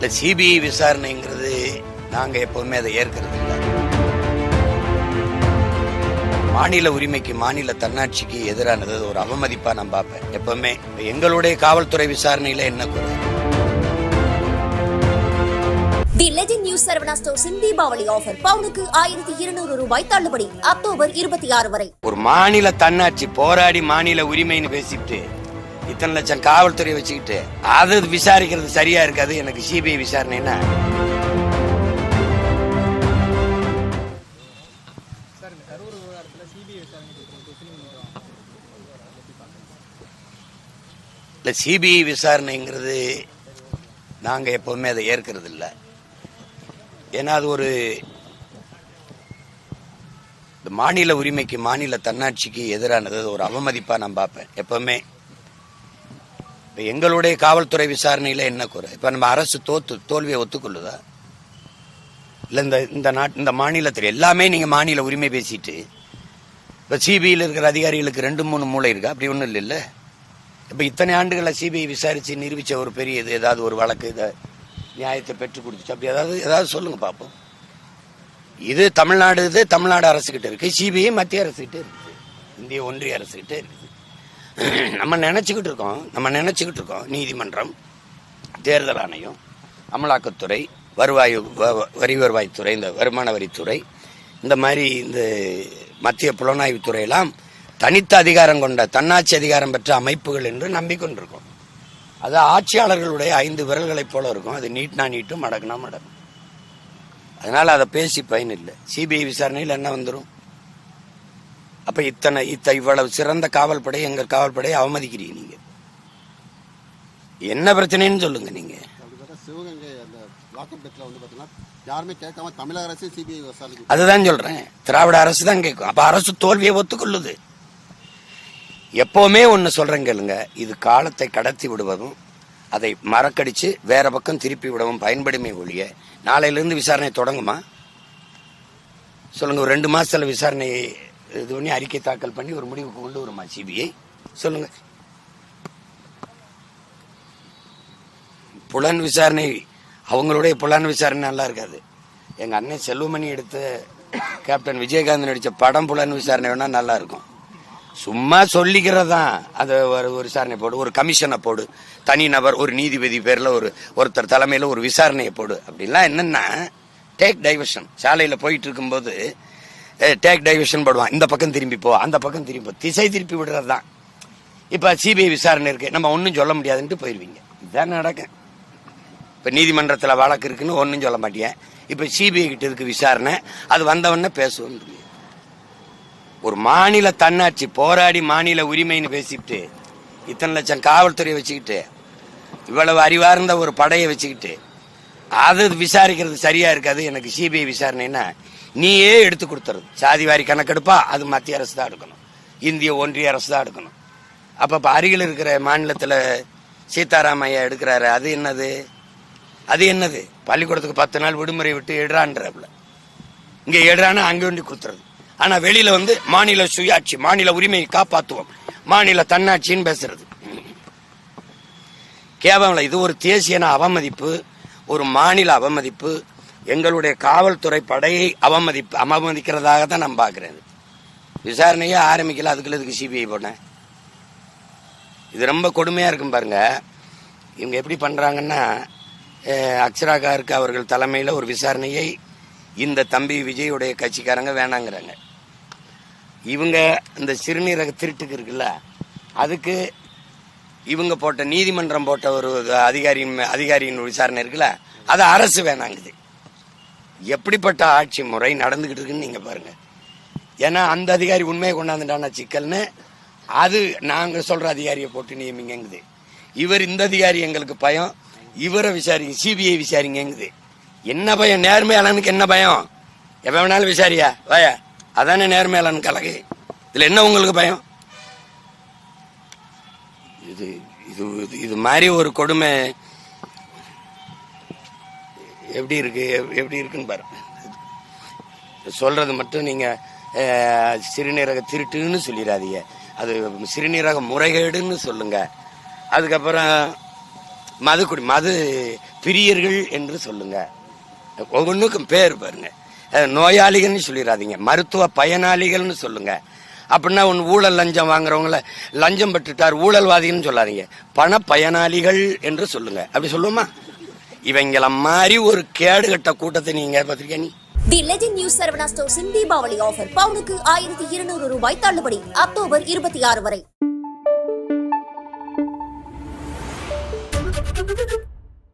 இந்த சிபிஐ விசாரணைங்கிறது நாங்க எப்பவுமே அதை ஏற்கிறது இல்லை மாநில உரிமைக்கு மாநில தன்னாட்சிக்கு எதிரானது ஒரு அவமதிப்பா நான் பார்ப்பேன். எப்பவுமே எங்களுடைய காவல்துறை விசாரணையில என்ன குறை? தி லெஜெண்ட் நியூஸ் சரவணா ஸ்டோர்ஸின் தீபாவளி ஆஃபர் பவுனுக்கு ஆயிரத்தி இருநூறு ரூபாய் தள்ளுபடி. அக்டோபர் இருபத்தி ஆறு வரை. ஒரு மாநில தன்னாட்சி போராடி மாநில உரிமைன்னு பேசிட்டு இத்தனை லட்சம் காவல்துறை வச்சுக்கிட்டு அது விசாரிக்கிறது சரியா இருக்காது? எனக்கு சிபிஐ விசாரணைன்னா. இல்லை சிபிஐ விசாரணைங்கிறது நாங்கள் எப்போவுமே அதை ஏற்கிறது இல்லை ஏன்னா அது ஒரு இந்த மாநில உரிமைக்கு மாநில தன்னாட்சிக்கு எதிரானது. ஒரு அவமதிப்பாக நான் பார்ப்பேன். எப்போவுமே இப்போ எங்களுடைய காவல்துறை விசாரணையில் என்ன குறை? இப்போ நம்ம அரசு தோத்து தோல்வியை ஒத்துக்கொள்ளுதா? இல்லை இந்த இந்த நாட் இந்த மாநிலத்தில் எல்லாமே நீங்கள் மாநில உரிமை பேசிட்டு இப்போ சிபிஐயில் இருக்கிற அதிகாரிகளுக்கு ரெண்டு மூணு மூளை இருக்கா? அப்படி ஒன்றும் இல்லைல்ல இப்போ இத்தனை ஆண்டுகளை சிபிஐ விசாரித்து நிரூபித்த ஒரு பெரிய இது ஏதாவது ஒரு வழக்கு இதை நியாயத்தை பெற்றுக் கொடுத்துச்சு. அப்படி ஏதாவது ஏதாவது சொல்லுங்கள் பார்ப்போம் இது தமிழ்நாடு இது தமிழ்நாடு அரசுக்கிட்ட இருக்குது சிபிஐ மத்திய அரசுகிட்ட இருக்குது இந்திய ஒன்றிய அரசுகிட்ட இருக்குது நம்ம நினச்சிக்கிட்டு இருக்கோம். நம்ம நினச்சிக்கிட்டு இருக்கோம். நீதிமன்றம் தேர்தல் ஆணையம் அமலாக்கத்துறை வருவாய் வ- வரி வருவாய்த்துறை இந்த வருமான வரித்துறை இந்த மாதிரி இந்த மத்திய புலனாய்வுத்துறையெல்லாம் தனித்த அதிகாரம் கொண்ட தன்னாட்சி அதிகாரம் பெற்ற அமைப்புகள் என்று நம்பிக்கொண்டிருக்கோம். அது ஆட்சியாளர்களுடைய ஐந்து விரல்களைப் போல இருக்கும். அது நீட்னா நீட்டும் மடக்குனா மடக்கும். அதனால் அதை பேசி பயன் இல்லை. சிபிஐ விசாரணையில் என்ன வந்துடும் அப்ப இத்தனை இத்த இவ்வளவு சிறந்த காவல் படை எங்க காவல் படையை அவமதிக்கிறீங்க நீங்க? என்ன பிரச்சனைன்னு சொல்லுங்க நீங்க. அதுதான் சொல்றேன். திராவிட அரசு தான் கேட்கும். அப்ப அரசு தோல்வியை ஒத்துக்கொள்ளுது. எப்பவுமே ஒன்னு சொல்றேன் கேளுங்க. இது காலத்தை கடத்தி விடுவதும் அதை மறக்கடிச்சு வேற பக்கம் திருப்பி விடவும் பயன்படுமே ஒழிய நாளையிலிருந்து விசாரணை தொடங்குமா? சொல்லுங்க ஒரு ரெண்டு மாசத்துல விசாரணை இது பண்ணி அறிக்கை தாக்கல் பண்ணி ஒரு முடிவுக்கு கொண்டு வருமா சிபிஐ? சொல்லுங்க. புலன் விசாரணை அவங்களுடைய புலன் விசாரணை நல்லா இருக்காது. எங்க அண்ணன் செல்வமணி எடுத்த கேப்டன் விஜயகாந்த் நடித்த படம் புலன் விசாரணை வேணா நல்லா இருக்கும். சும்மா சொல்லிக்கிறதான் அதை ஒரு ஒரு விசாரணை போடு ஒரு கமிஷனை போடு. தனி நபர் ஒரு நீதிபதி பேரில் ஒரு ஒருத்தர் தலைமையில் ஒரு விசாரணையை போடு. அப்படின்லாம் என்னன்னா டேக் டைவர்ஷன் சாலையில் போயிட்டு இருக்கும்போது டேக் டைவர்ஷன் போடுவான். இந்த பக்கம் திரும்பி போ அந்த பக்கம் திரும்பி போ. திசை திருப்பி விடுறது தான் இப்போ சிபிஐ விசாரணை இருக்குது நம்ம ஒன்றும் சொல்ல முடியாதுன்ட்டு போயிடுவீங்க இதுதான் நடக்கும். இப்போ நீதிமன்றத்தில் வழக்கு இருக்குன்னு ஒன்றும் சொல்ல மாட்டேன் இப்போ சிபிஐ கிட்ட இருக்கு விசாரணை. அது வந்தவொடனே பேசுவோம். ஒரு மாநில தன்னாட்சி போராடி மாநில உரிமைன்னு பேசிட்டு இத்தனை லட்சம் காவல்துறையை வச்சுக்கிட்டு இவ்வளவு அறிவார்ந்த ஒரு படையை வச்சுக்கிட்டு அது விசாரிக்கிறது சரியா இருக்காது. எனக்கு சிபிஐ விசாரணைன்னா நீயே எடுத்து கொடுத்துறது. சாதி வாரி கணக்கெடுப்பா அது மத்திய அரசு தான் எடுக்கணும். இந்திய ஒன்றிய அரசு தான் எடுக்கணும். அப்போ இப்போ அருகில் இருக்கிற மாநிலத்தில் சீதாராம் ஐயா எடுக்கிறாரு அது என்னது? அது என்னது? பள்ளிக்கூடத்துக்கு பத்து நாள் விடுமுறை விட்டு எடுறான்றப்பல இங்கே எடுறானா அங்கே ஒன்றி கொடுத்துறது. ஆனால் வெளியில் வந்து மாநில சுயாட்சி மாநில உரிமையை காப்பாற்றுவோம் மாநில தன்னாட்சின்னு பேசுறது. கேவலம் இது ஒரு தேசியன அவமதிப்பு ஒரு மாநில அவமதிப்பு எங்களுடைய காவல்துறை படையை அவமதிப்பு அவமதிக்கிறதாக தான் நான் பார்க்குறேன். விசாரணையே ஆரம்பிக்கல அதுக்குள்ள இதுக்கு சிபிஐ போனேன் இது ரொம்ப கொடுமையாக இருக்கும் பாருங்க. இவங்க எப்படி பண்ணுறாங்கன்னா அஹ், அக்ஷரா அவர்கள் தலைமையில் ஒரு விசாரணையை இந்த தம்பி விஜயுடைய கட்சிக்காரங்க வேணாங்கிறாங்க. இவங்க இந்த சிறுநீரக திருட்டுக்கு இருக்குல்ல அதுக்கு இவங்க போட்ட நீதிமன்றம் போட்ட ஒரு அதிகாரியின் அதிகாரியின் விசாரணை இருக்குல்ல அது அரசு வேணாங்குது. எப்படிப்பட்ட ஆட்சி முறை நடந்துகிட்டு இருக்குன்னு நீங்க பாருங்க. ஏன்னா அந்த அதிகாரி உண்மையை கொண்டாந்துட்டானா சிக்கல்னு அது நாங்க சொல்ற அதிகாரியை போட்டு நியமிங்கங்குது. இவர் இந்த அதிகாரி எங்களுக்கு பயம் இவரை விசாரிங்க சிபிஐ விசாரிங்கங்குது. என்ன பயம்? நேர்மையாளனுக்கு என்ன பயம்? எவன் வேணாலும் விசாரியா? வயா. அதானே நேர்மையாளன் கலகு. இதுல என்ன உங்களுக்கு பயம்? இது இது- இது மாதிரி ஒரு கொடுமை எப்படி இருக்கு எப்- எப்படி இருக்குன்னு பாரு. சொல்றது மட்டும் நீங்க சிறுநீரக திருட்டுன்னு சொல்லிடாதீங்க. அது சிறுநீரக முறைகேடுன்னு சொல்லுங்க. அதுக்கப்புறம் மது குடி மது பிரியர்கள் என்று சொல்லுங்க. ஒவ்வொன்றுக்கும் பேர் பாருங்க. நோயாளிகள்னு சொல்லிடாதீங்க. மருத்துவ பயனாளிகள்னு சொல்லுங்க. அப்படின்னா ஒன்று ஊழல் லஞ்சம் வாங்குறவங்கள லஞ்சம் பெற்றுட்டார் ஊழல்வாதிகள்னு சொல்லாதீங்க. பண பயனாளிகள் என்று சொல்லுங்க. அப்படி சொல்லுவோமா? இவங்கள மாதிரி ஒரு கேடுகட்ட கூட்டத்தை நீங்க பார்த்திருக்கியா நீ? தி லெஜெண்ட் நியூஸ் சரவணா ஸ்டோர்ஸின் தீபாவளி ஆஃபர் பவுனுக்கு ஆயிரத்தி இருநூறு ரூபாய் தள்ளுபடி. அக்டோபர் இருபத்தி ஆறு வரை.